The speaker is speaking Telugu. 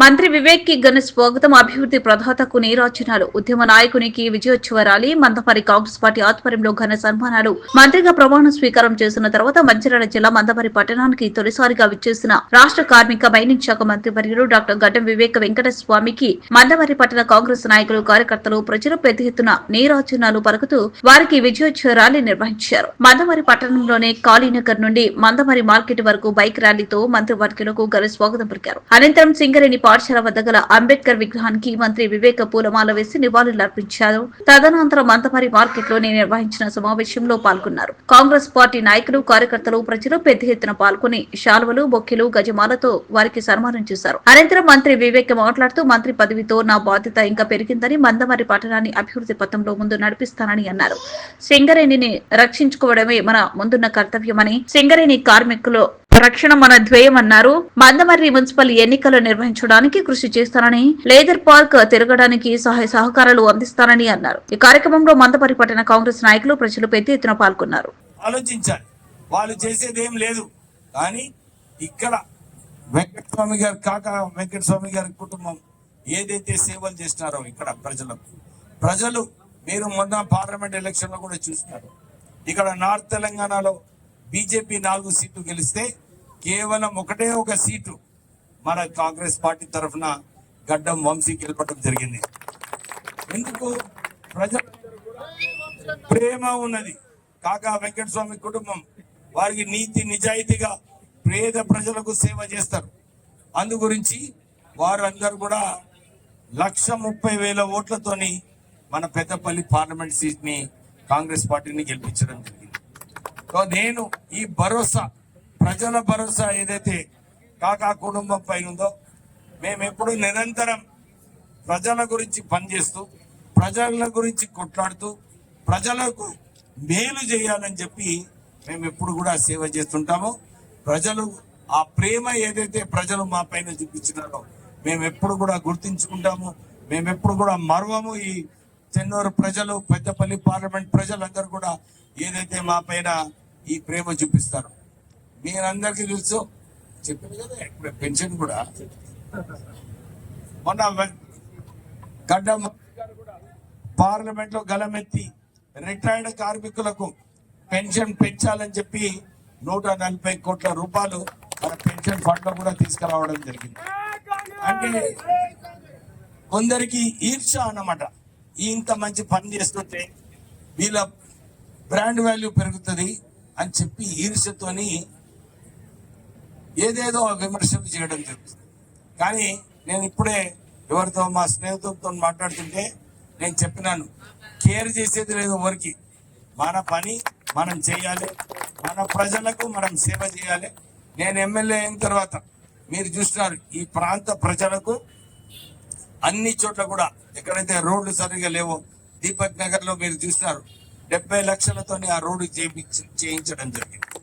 మంత్రి వివేక్కి ఘన స్వాగతం. అభివృద్ధి ప్రధాతకు నీరాజనాలు. ఉద్యమ నాయకునికి విజయోత్సవ ర్యాలీ. మందపరి కాంగ్రెస్ పార్టీ ఆధ్వర్యంలో ఘన సన్మానాలు. మంత్రిగా ప్రమాణ స్వీకారం చేసిన తర్వాత మంచిర్యాల జిల్లా మందపరి పట్టణానికి తొలిసారిగా విచ్చేసిన రాష్ట్ర కార్మిక మైనింగ్ శాఖ మంత్రి వర్యులు డాక్టర్ గడ్డం వివేక్ వెంకటస్వామికి మందపరి పట్టణ కాంగ్రెస్ నాయకులు కార్యకర్తలు ప్రజలు పెద్ద ఎత్తున నీరాజనాలు పలుకుతూ వారికి విజయోత్సవ ర్యాలీ నిర్వహించారు. మందమరి పట్టణంలోని కాళీనగర్ నుండి మందమరి మార్కెట్ వరకు బైక్ ర్యాలీతో మంత్రి వర్గులకు ఘన స్వాగతం పలికారు. అనంతరం సింగరేణి పాఠశాల వద్ద గల అంబేద్కర్ విగ్రహానికి మంత్రి వివేక పూలమాల వేసి నివాళులర్పించారు తదనంతరం మందమరి మార్కెట్లోని నిర్వహించిన సమావేశంలో పాల్గొన్నారు. కాంగ్రెస్ పార్టీ నాయకులు కార్యకర్తలు ప్రజలు పెద్ద ఎత్తున పాల్గొని శాలువలు బొక్కెలు గజమాలతో వారికి సన్మానం చేశారు. అనంతరం మంత్రి వివేక్ మాట్లాడుతూ మంత్రి పదవితో నా బాధ్యత ఇంకా పెరిగిందని మందమరి పట్టణాన్ని అభివృద్ధి పథంలో ముందు నడిపిస్తానని అన్నారు. సింగరేణిని రక్షించుకోవడమే మన ముందున్న కర్తవ్యమని సింగరేణి కార్మికులు రక్షణ మన ధ్యేయమన్నారు మందమర్రి మున్సిపల్ ఎన్నికలు నిర్వహించడానికి కృషి చేస్తానని లేదర్ పార్క్ తిరగడానికి సహాయ సహకారాలు అందిస్తానని అన్నారు. ఈ కార్యక్రమంలో మందమర్రి పట్టణ కాంగ్రెస్ నాయకులు ప్రజలు పెద్ద ఎత్తున పాల్గొన్నారు. ఆలోచించాలి. వాళ్ళు చేసేది ఏం లేదు. కానీ ఇక్కడ వెంకటస్వామి గారి కాక వెంకటస్వామి గారి కుటుంబం ఏదైతే సేవలు చేస్తున్నారో ఇక్కడ ప్రజలకు. ప్రజలు మీరు మొన్న పార్లమెంట్ ఎలక్షన్లో కూడా చూస్తున్నారు. ఇక్కడ నార్త్ తెలంగాణలో బీజేపీ నాలుగు సీట్లు గెలిస్తే కేవలం ఒకటే ఒక సీటు మన కాంగ్రెస్ పార్టీ తరఫున గడ్డం వంశీ గెలపడం జరిగింది. ఎందుకు? ప్రజల ప్రేమ ఉన్నది. కాకా వెంకటస్వామి కుటుంబం వారికి నీతి నిజాయితీగా పేద ప్రజలకు సేవ చేస్తారు. అందు గురించి వారందరూ కూడా లక్ష ముప్పై వేల ఓట్లతోని మన పెద్దపల్లి పార్లమెంట్ సీట్ని కాంగ్రెస్ పార్టీని గెలిపించడం జరిగింది. సో నేను ఈ భరోసా ప్రజల భరోసా ఏదైతే కాకా కుటుంబం పైన ఉందో మేము ఎప్పుడు నిరంతరం ప్రజల గురించి పనిచేస్తూ ప్రజల గురించి కొట్లాడుతూ ప్రజలకు మేలు చేయాలని చెప్పి మేము ఎప్పుడు కూడా సేవ చేస్తుంటాము. ప్రజలు ఆ ప్రేమ ఏదైతే ప్రజలు మా పైన చూపించినారో మేము ఎప్పుడు కూడా గుర్తించుకుంటాము. మేము ఎప్పుడు కూడా మరవము ఈ చెన్నూరు ప్రజలు పెద్దపల్లి పార్లమెంట్ ప్రజలందరూ కూడా ఏదైతే మా పైన ఈ ప్రేమ చూపిస్తారు. మీరందరికీ తెలుసు. చెప్పింది కదా ఇప్పుడు పెన్షన్ కూడా. మొన్న గడ్డ పార్లమెంట్లో గలమెత్తి రిటైర్డ్ కార్మికులకు పెన్షన్ పెంచాలని చెప్పి నూట నలభై కోట్ల రూపాయలు మన పెన్షన్ ఫండ్లో కూడా తీసుకురావడం జరిగింది. అంటే కొందరికి ఈర్ష అన్నమాట. ఇంత మంచి పని చేస్తుంటే వీళ్ళ బ్రాండ్ వాల్యూ పెరుగుతుంది అని చెప్పి ఈర్షతోని ఏదేదో విమర్శలు చేయడం జరుగుతుంది. కానీ నేను ఇప్పుడే ఎవరితో మా స్నేహితులతో మాట్లాడుతుంటే నేను చెప్పినాను కేర్ చేసేది లేదు ఎవరికి. మన పని మనం చేయాలి మన ప్రజలకు మనం సేవ చేయాలి. నేను ఎమ్మెల్యే అయిన తర్వాత మీరు చూస్తున్నారు ఈ ప్రాంత ప్రజలకు అన్ని చోట్ల కూడా ఎక్కడైతే రోడ్లు సరిగా లేవో దీపక్ నగర్లో మీరు చూస్తున్నారు డెబ్బై లక్షలతోని ఆ రోడ్డు చేయించడం జరిగింది.